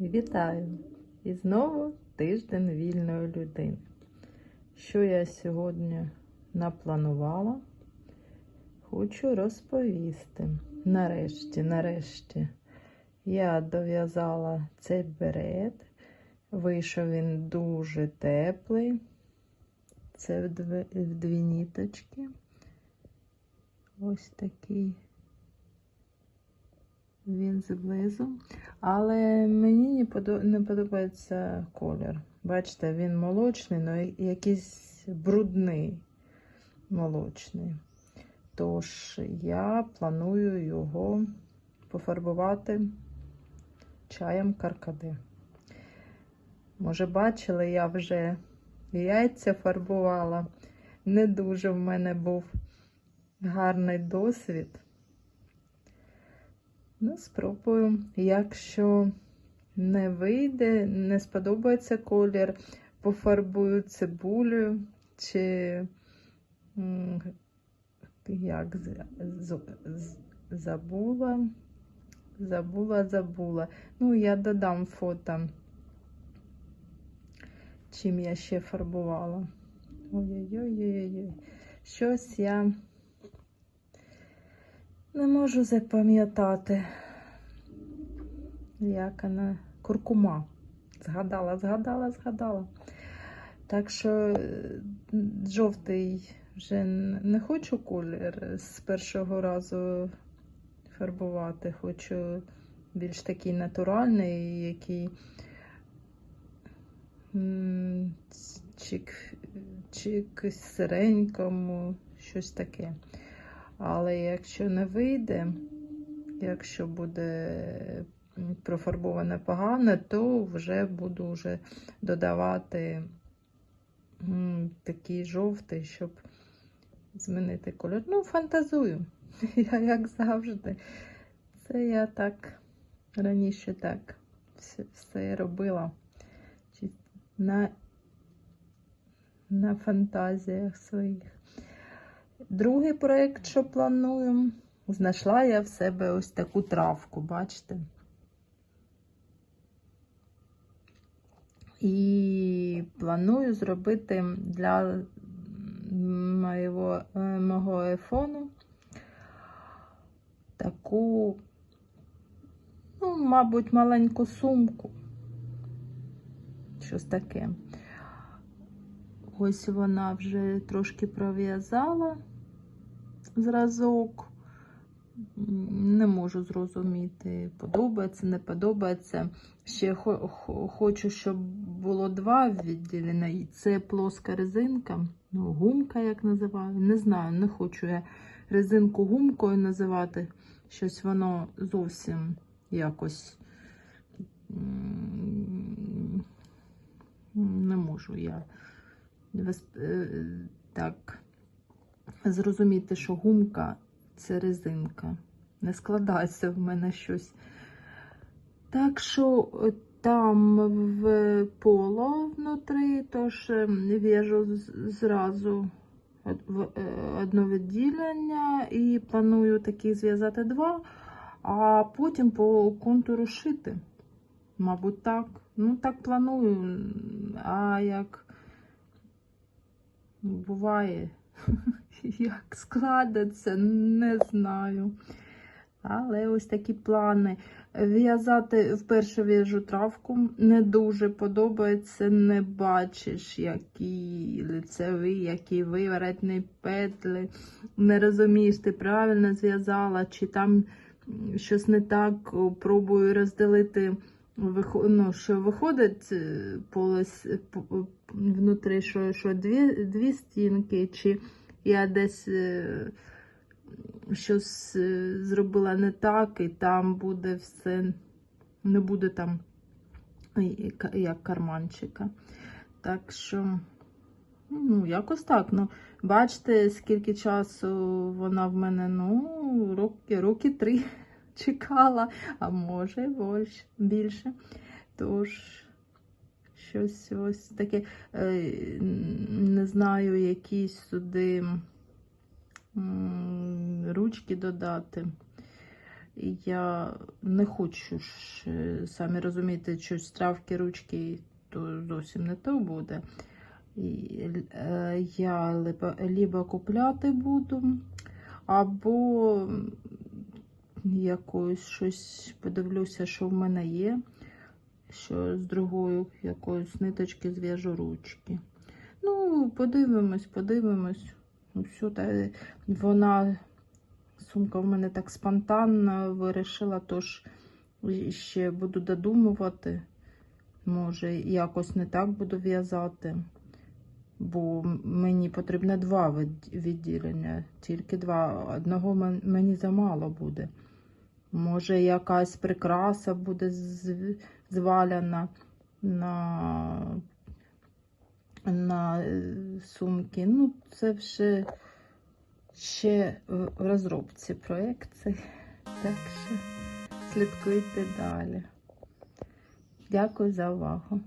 Вітаю! І знову тиждень вільної людини. Що я сьогодні напланувала, хочу розповісти. Нарешті, нарешті, я дов'язала цей берет. Вийшов він дуже теплий. Це в дві, в дві ніточки. Ось такий він зблизу. Але мені не, подобається колір. Бачите, він молочний, але якийсь брудний молочний. Тож я планую його пофарбувати чаєм каркади. Може, бачили, я вже яйця фарбувала. Не дуже в мене був гарний досвід. Ну, спробую. Якщо не вийде, не сподобається колір, пофарбую цибулею чи як забула. Забула, забула. Ну, я додам фото, чим я ще фарбувала. Ой-ой-ой-ой-ой. Щось я не можу запам'ятати, як вона куркума. Згадала, згадала, згадала. Так що е, жовтий вже не хочу колір з першого разу фарбувати. Хочу більш такий натуральний, який чик, чик сиренькому, щось таке. Але якщо не вийде, якщо буде профарбоване погано, то вже буду вже додавати такий жовтий, щоб змінити кольор. Ну, фантазую. Я як завжди. Це я так раніше так все, все робила. На, на фантазіях своїх. Другий проєкт, що планую, знайшла я в себе ось таку травку, бачите? І планую зробити для моєго, е, мого айфону таку, ну, мабуть, маленьку сумку. Щось таке. Ось вона вже трошки пров'язала зразок. Не можу зрозуміти, подобається, не подобається. Ще хо- хо- хочу, щоб було два відділення. І це плоска резинка, ну, гумка, як називаю. Не знаю, не хочу я резинку гумкою називати. Щось воно зовсім якось не можу я е, так зрозуміти, що гумка це резинка. Не складається в мене щось. Так що е, там в поло внутрі, тож е, в'яжу зразу в- е, одне відділення і планую такі зв'язати два, а потім по контуру шити. Мабуть, так. Ну, так планую. А як буває, як складеться, не знаю. Але ось такі плани. В'язати вперше в'яжу травку. Не дуже подобається, не бачиш, які лицеві, які виворотні петлі. Не розумієш, ти правильно зв'язала, чи там щось не так. Пробую розділити, ну, що виходить е, полос, внутрі, що, що дві, дві стінки, чи я десь. е, щось е, зробила не так, і там буде все, не буде там як карманчика. Так що, ну, якось так. Ну, бачите, скільки часу вона в мене, ну, роки, роки три чекала, а може більше. Тож, щось ось таке, е, не знаю, якісь сюди ручки додати. Я не хочу ж, е, самі розумієте, щось травки, ручки, то зовсім не то буде. Е, я либо купляти буду, або якоюсь щось подивлюся, що в мене є. Що з другою якоюсь ниточки зв'яжу ручки. Ну, подивимось, подивимось. Ну, все, та, вона, сумка в мене так спонтанно вирішила, тож ще буду додумувати. Може, якось не так буду в'язати. Бо мені потрібно два відділення, тільки два. Одного мені замало буде. Може, якась прикраса буде звалена на, на е, сумки. Ну, це вже ще в розробці проєкції. Так що слідкуйте далі. Дякую за увагу.